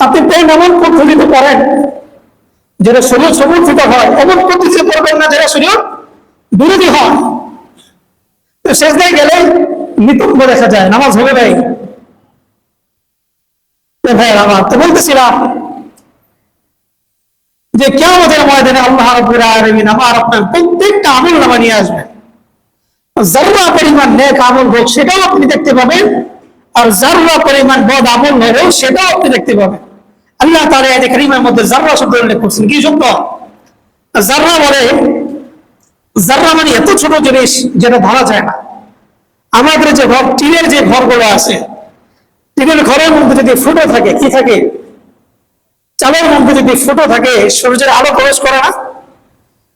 আপনি প্রেম এমন পদ্ধতিতে করেন যেটা শরীর সমর্থিত হয়, এমন পদ্ধতিতে করবেন না যেটা শরীর বিরোধী হয়। তো শেষদায় গেলে নিতম্ব দেখা যায়, নামাজ হবে ভাই ভাই আমার তো বলতেছিলাম যে কেমন ময়দানে আল্লাহ রব্বুল আপনার প্রত্যেকটা আমল নামা নিয়ে আসবেন জাররা পরিমাণ নেক আমল হোক, সেটাও আপনি দেখতে পাবেন, আর জাররা পরিমাণ বদ আমল হোক সেটাও আপনি দেখতে পাবেন। আল্লাহ তাআলা এই কারিমের মধ্যে জাররা শব্দ উল্লেখ করছেন, কি শব্দ জাররা বলে জাররা মানে এত ছোট জিনিস যেটা ধরা যায় না। আমাদের যে ঘর, টিনের যে ঘরগুলো আছে, টিনের ঘরের মধ্যে যদি ফুটো থাকে, কি থাকে? চালের মধ্যে যদি ফুটো থাকে, সূর্যের আলো প্রবেশ করে না?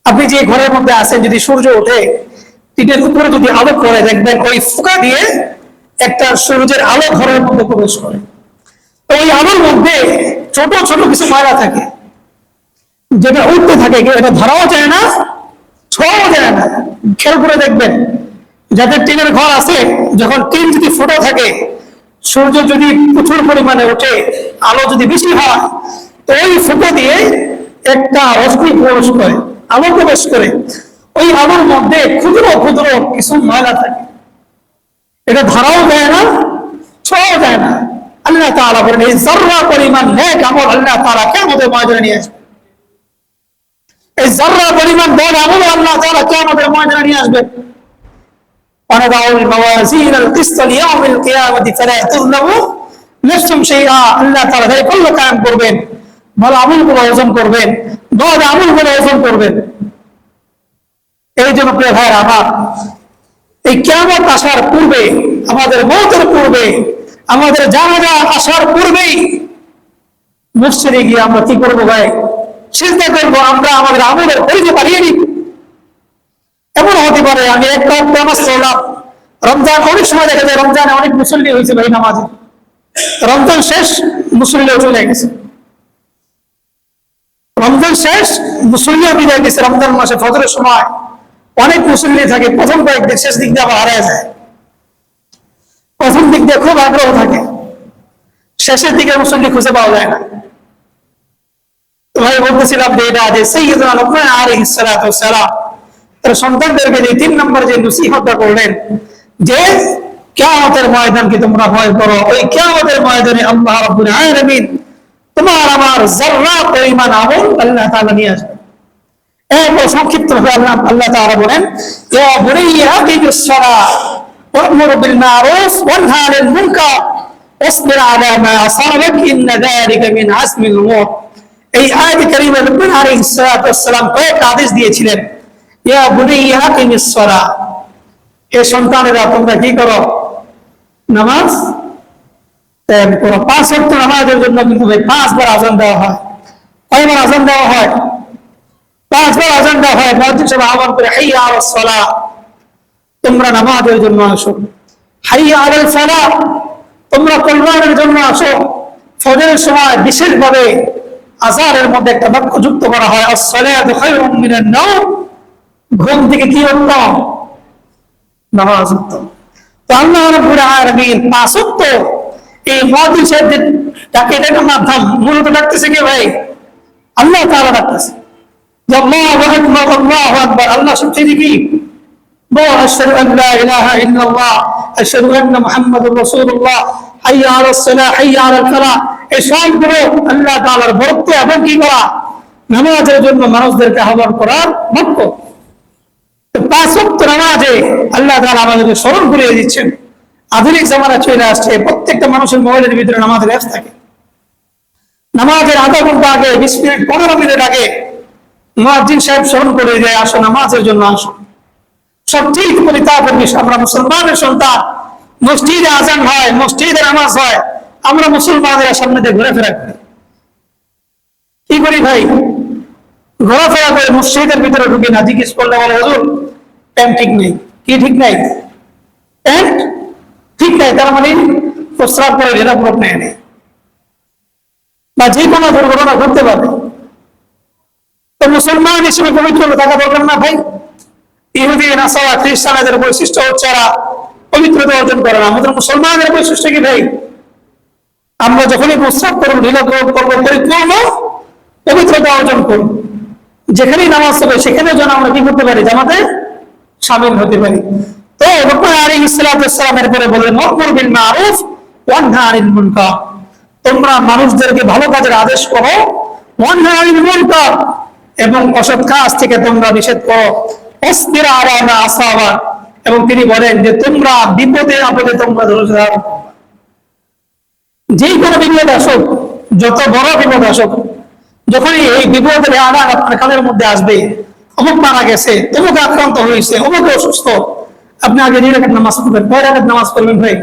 আপনি যে ঘরের মধ্যে আছেন, যদি সূর্য ওঠে, টিনের উপরে যদি আলো পড়ে, দেখবেন ওই ফুকা দিয়ে একটা সূর্যের আলো ঘরের মধ্যে প্রবেশ করে। ওই আলোর মধ্যে ছোট ছোট কিছু ময়লা থাকে। যেটা উঠতে থাকে এটা ধরাও যায় না, ছোঁয়াও যায় না। খেয়াল করে দেখবেন, যাদের টিনের ঘর আছে, যখন টিন যদি ফুটো থাকে, সূর্য যদি প্রচুর পরিমাণে ওঠে, আলো যদি বেশি হয়, তো ওই ফুটো দিয়ে একটা রশ্মি প্রবেশ করে, আলো প্রবেশ করে। ওই আলোর মধ্যে ক্ষুদ্র ক্ষুদ্র কিছু ময়লা থাকে। এটা ধরাও যায় না, ছোঁয়াও যায় না। আল্লাহ তাআলা বলেন এই জর্রা পরিমাণ নেক আমল আল্লাহ তাআলা কেমন ময়দানে নিয়ে আসবে এই জর্রা পরিমাণ বড় আমল আল্লাহ তাআলা কেমন ময়দানে নিয়ে আসবে ونضع الموازين القسط ليوم القيامة فلا تظلم نفس شيئا আল্লাহ তাআলা তাই কল্ল কায়েম করবেন ভালো আমলগুলো ওজন করবেন বড় আমলগুলো ওজন করবেন এই জন্য প্রিয় ভাইয়ের আমার এই কেমন আসার পূর্বে আমাদের মৌতের পূর্বে আমাদের জানাজা আসার পূর্বেই মসজিদে গিয়ে আমরা কি করব ভাই? চিন্তা করব, আমরা আমাদের আমলের পরিচয় বাড়িয়ে নিই এমন হতে পারে, আমি একটা নামাজ পড়লাম। রমজান, অনেক সময় দেখা যায় রমজানে অনেক মুসল্লি হয়েছে ভাই নামাজে। রমজান শেষ, মুসল্লিও চলে গেছে। রমজান শেষ, মুসল্লিও বিদায় গেছে রমজান মাসে ফজরের সময় অনেক মুসল্লি থাকে, প্রথম কয়েকদিন শেষ দিক দিয়ে আবার হারায় যায়। দিক খুব আগ্রহ থাকে। শেষের দিকে মুসল্লি খুঁজে পাওয়া যায় না। ভাই বলতেছিলাম যে এটা যে সেই আর তার সন্তানদেরকে যে তিন নম্বর যে করলেন, যে তোমরা ভয় করো। ওই ময়দানে আল্লাহ আলামিন তোমার আমার জাররা পরিমাণ আমল আল্লাহ তাআলা নিয়ে আসবে আল্লাহ আল্লাহ তাআলা বলেন, ইয়া ওয়া'মুর বিল মা'রুফ ওয়ানহা আনিল মুনকার واصبر على ما أصابك إن ذلك من عزم الأمور এই আয়াত কারীমে রব্বুল আলাইহিস সালাতু ওয়াস সালাম কয়েকটা আদেশ দিয়েছিলেন ইয়া বুনাইয়া আকিমিস সালাহ এ সন্তানেরা তোমরা কি করো নামাজ কায়েম করো পাঁচ ওয়াক্ত নামাজের জন্য কিন্তু ভাই পাঁচবার আজান দেওয়া হয় কয়বার আজান দেওয়া হয় পাঁচবার আজান দেওয়া হয় মসজিদ সব আহ্বান করে হাইয়া আলাস সালাহ তোমরা নামাজের জন্য আসো। আলাল সালাহ, তোমরা কল্যাণের জন্য আসো। ফজরের সময় বিশেষভাবে আজারের মধ্যে একটা বাক্য যুক্ত করা হয় minan ঘুম থেকে কি উত্তম? নামাজ উত্তম। তো আল্লাহ রাব্বুল আলামিন পাঁচ ওয়াক্ত এই মুয়াজ্জিন সাহেবদের ডাকে ডাকার মাধ্যম মূলত ডাকতেছে কি ভাই? আল্লাহ তাআলা ডাকতেছে। যে আল্লাহু আকবার, আল্লাহ সবচেয়ে কি? বল আশহাদু আন লা ইলাহা ইল্লাল্লাহ, আশহাদু আন্না মুহাম্মাদুর রাসূলুল্লাহ, হাইয়া আলাস সালাহ, হাইয়া আলাল ফালাহ, এই সবগুলো আল্লাহ তাআলার বরত্ব এবং কি করা? নামাজের জন্য মানুষদেরকে আহ্বান করার বাক্য পাঁচ ওয়াক্ত নামাজে আল্লাহ তাআলা আমাদেরকে স্মরণ করিয়ে দিচ্ছেন। আধুনিক জামানা চলে আসছে, প্রত্যেকটা মানুষের মোবাইলের ভিতরে নামাজের অ্যাপস থাকে। নামাজের আধা ঘণ্টা আগে, বিশ মিনিট, পনেরো মিনিট আগে মুয়াজ্জিন সাহেব স্মরণ করে দেয়, আসো নামাজের জন্য আসো। সব ঠিক বলি তারপর আমরা মুসলমানের সন্তান, মসজিদে আজান হয়, মসজিদে নামাজ হয়, আমরা মুসলমানের সামনে দিয়ে ঘুরে ফেরা করি। কি করি ভাই? ঘোরাফেরা করে মসজিদের ভিতরে ঢুকি না। জিজ্ঞেস করলে বলে, হজুর, প্যান্ট ঠিক নেই। কি ঠিক নাই? প্যান্ট ঠিক নাই, তার মানে প্রস্রাব করে নিরাপদ নেয় নেই। বা যে কোনো দুর্ঘটনা ঘটতে পারে। তো মুসলমান হিসেবে পবিত্র থাকা দরকার না ভাই। ইহুদি, নাসারা, খ্রিস্টানদের বৈশিষ্ট্য হচ্ছে এরা পবিত্রতা অর্জন করে না। আমাদের মুসলমানের বৈশিষ্ট্য কি ভাই? আমরা যখনই প্রস্রাব করব ঢিলা গ্রহণ করব, পরিপূর্ণ পবিত্রতা অর্জন করব। যেখানেই নামাজ হবে, সেখানেও যেন আমরা কি করতে পারি? জামাতে সামিল হতে পারি। তো রকম আলী ইসলামের পরে বললেন মকমুর বিল মারুফ ওয়ানহা আনিল মুনকার। তোমরা মানুষদেরকে ভালো কাজের আদেশ করো ওয়ানহা আনিল মুনকার এবং অসৎ কাজ থেকে তোমরা নিষেধ করো। এবং তিনি বলেন যে, তোমরা বিপদে আপদে তোমরা ধারণ করো। যেই কোনো বিপদ আসুক, যত বড় বিপদ আসুক, যখনই এই বিপদের আঘাত আপনার কানের মধ্যে আসবে, অমুক মারা গেছে, অমুক আক্রান্ত হয়েছে, অমুক অসুস্থ, আপনি আগে দুই রেখার নামাজ পড়বেন, কয় রেখার নামাজ পড়বেন ভাই?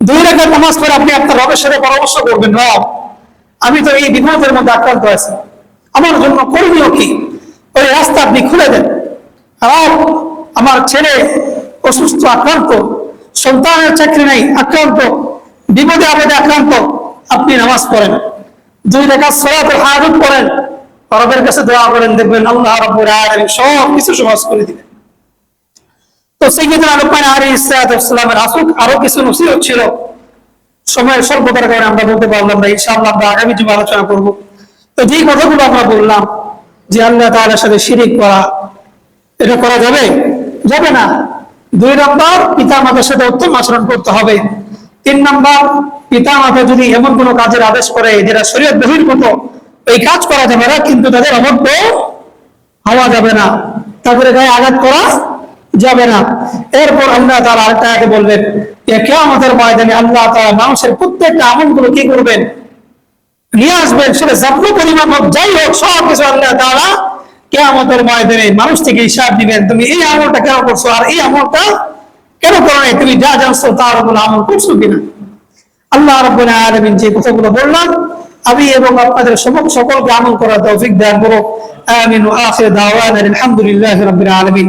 দুই রেখার নামাজ পড়ে আপনি আপনার রবের পরামর্শ করবেন, রব, আমি তো এই বিপদের মধ্যে আক্রান্ত আছি। আমার জন্য করণীয় কি? ওই রাস্তা আপনি খুলে দেন। রব আমার ছেলে অসুস্থ, আক্রান্ত, সন্তানের চাকরি নেই, আক্রান্ত, বিপদে আপদে আক্রান্ত, আপনি নামাজ পড়েন। দুই রেখা সলাতে হাজত করেন রবের কাছে দোয়া করেন, দেখবেন আল্লাহ রব্বুল আলামিন সব কিছু সহজ করে দিবেন তো সেক্ষেত্রে আলোপান আলী ইসলামের আসুক আরও কিছু নসিহত ছিল। সময়ের স্বল্পতার কারণে আমরা বলতে পারলাম না, ইনশাআল্লাহ আমরা আগামী জুমে আলোচনা করব। তো যেই কথাগুলো আমরা বললাম যে আল্লাহ তাআলার সাথে শিরিক করা, এটা করা যাবে? যাবে না। দুই নম্বর পিতা মাতার সাথে উত্তম আচরণ করতে হবে। তিন নম্বর পিতা মাতা যদি এমন কোনো কাজের আদেশ করে যেটা শরীর শরীয়ত বহির্ভূত এই কাজ করা যাবে না, কিন্তু তাদের অবদ্ধ হওয়া যাবে না। তাদের গায়ে আঘাত করা যাবে না। এরপর আল্লাহ তাআলা আরেকটা বলবেন যে কিয়ামতের ময়দানে আল্লাহ তাআলা মানুষের প্রত্যেকটা আমলগুলো কি করবেন? নিয়ে আসবেন, সেটা যত্ন পরিমাণ যাই হোক, সব কিছু আল্লাহ তাআলা কেয়ামতের ময়দানে মানুষ থেকে হিসাব দিবেন, তুমি এই আমলটা কেন করছ আর এই আমলটা কেন করো নাই? তুমি যা জানছো তার উপর আমল করছ কিনা? আল্লাহ রাব্বুল আলামিন যে কথাগুলো বললাম আমি এবং আপনাদের সমস্ত সকলকে আমল করার তৌফিক দান করো আমিন আখির দাওয়ানা আলহামদুলিল্লাহি রাব্বিল আলামিন।